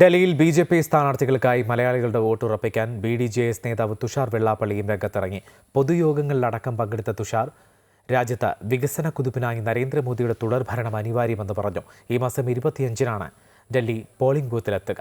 ഡൽഹിയിൽ B J P സ്ഥാനാർത്ഥികൾക്കായി മലയാളികളുടെ വോട്ട് ഉറപ്പിക്കാൻ ബി ഡി ജെ എസ് നേതാവ് തുഷാർ വെള്ളാപ്പള്ളിയും രംഗത്തിറങ്ങി. പൊതുയോഗങ്ങളിലടക്കം പങ്കെടുത്ത തുഷാർ രാജ്യത്ത് വികസന കുതിപ്പിനായി നരേന്ദ്രമോദിയുടെ തുടർഭരണം അനിവാര്യമെന്ന് പറഞ്ഞു. ഈ മാസം ഇരുപത്തിയഞ്ചിനാണ് ഡൽഹി പോളിംഗ് ബൂത്തിലെത്തുക.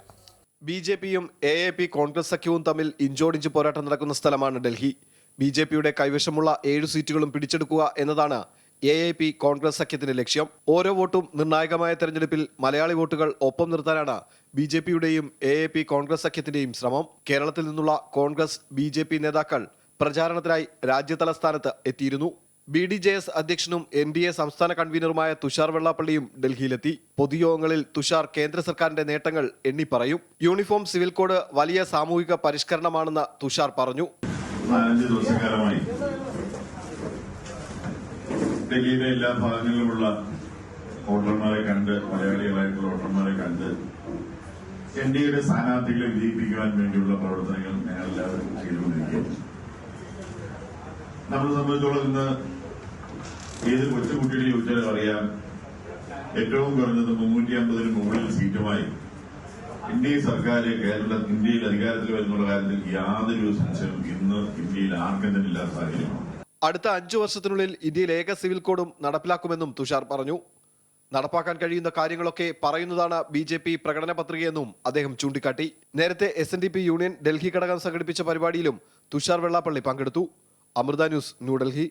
ബി ജെ പിയും എ എ പി കോൺഗ്രസ് സഖ്യവും തമ്മിൽ ഇഞ്ചോടിഞ്ച് പോരാട്ടം നടക്കുന്ന സ്ഥലമാണ് ഡൽഹി. ബി ജെ പിയുടെ കൈവശമുള്ള ഏഴ് സീറ്റുകളും പിടിച്ചെടുക്കുക എന്നതാണ് എ എ പി കോൺഗ്രസ് സഖ്യത്തിന്റെ ലക്ഷ്യം. ഓരോ വോട്ടും നിർണായകമായ തെരഞ്ഞെടുപ്പിൽ മലയാളി വോട്ടുകൾ ഒപ്പം നിർത്താനാണ് ബി ജെ പിയുടെയും എ എ പി കോൺഗ്രസ് സഖ്യത്തിന്റെയും ശ്രമം. കേരളത്തിൽ നിന്നുള്ള കോൺഗ്രസ് ബി ജെ പി നേതാക്കൾ പ്രചാരണത്തിനായി രാജ്യതലസ്ഥാനത്ത് എത്തിയിരുന്നു. ബി ഡി ജെ എസ് അധ്യക്ഷനും എൻ ഡി എ സംസ്ഥാന കൺവീനറുമായ തുഷാർ വെള്ളാപ്പള്ളിയും ഡൽഹിയിലെത്തി. പൊതുയോഗങ്ങളിൽ തുഷാർ കേന്ദ്ര സർക്കാരിന്റെ നേട്ടങ്ങൾ എണ്ണിപ്പറയും യൂണിഫോം സിവിൽ കോഡ് വലിയ സാമൂഹിക പരിഷ്കരണമാണെന്ന് തുഷാർ പറഞ്ഞു. ഡൽഹിയിലെ എല്ലാ ഭാഗങ്ങളിലുമുള്ള വോട്ടർമാരെ കണ്ട് മലയാളികളായിട്ടുള്ള വോട്ടർമാരെ കണ്ട് എൻ ഡി എയുടെ സ്ഥാനാർത്ഥികളെ വിജയിപ്പിക്കുവാൻ വേണ്ടിയുള്ള പ്രവർത്തനങ്ങൾ ഞങ്ങൾ എല്ലാവരും ചെയ്തുകൊണ്ടിരിക്കുകയാണ്. നമ്മളെ സംബന്ധിച്ചോളം ഇന്ന് ഏത് കൊച്ചുകുട്ടിയുടെ ചോദിച്ചാലും അറിയാം ഏറ്റവും കുറഞ്ഞത് മുന്നൂറ്റി അമ്പതിന് മുകളിൽ സീറ്റുമായി ഇന്ത്യ സർക്കാർ കേരള ഇന്ത്യയിൽ അധികാരത്തിൽ വരുന്നുള്ള കാര്യത്തിൽ യാതൊരു സംശയവും ഇന്ന് ഇന്ത്യയിൽ ആർക്കും തന്നെ ഇല്ലാത്ത സാഹചര്യമാണ്. അടുത്ത അഞ്ചു വർഷത്തിനുള്ളിൽ ഇന്ത്യയിൽ ഏക സിവിൽ കോഡും നടപ്പിലാക്കുമെന്നും തുഷാർ പറഞ്ഞു. നടപ്പാക്കാൻ കഴിയുന്ന കാര്യങ്ങളൊക്കെ പറയുന്നതാണ് ബി ജെ പി പ്രകടന പത്രികയെന്നും അദ്ദേഹം ചൂണ്ടിക്കാട്ടി. നേരത്തെ S N D P union Delhi ഘടകം സംഘടിപ്പിച്ച പരിപാടിയിലും തുഷാർ വെള്ളാപ്പള്ളി പങ്കെടുത്തു. അമൃത ന്യൂസ് ന്യൂഡൽഹി.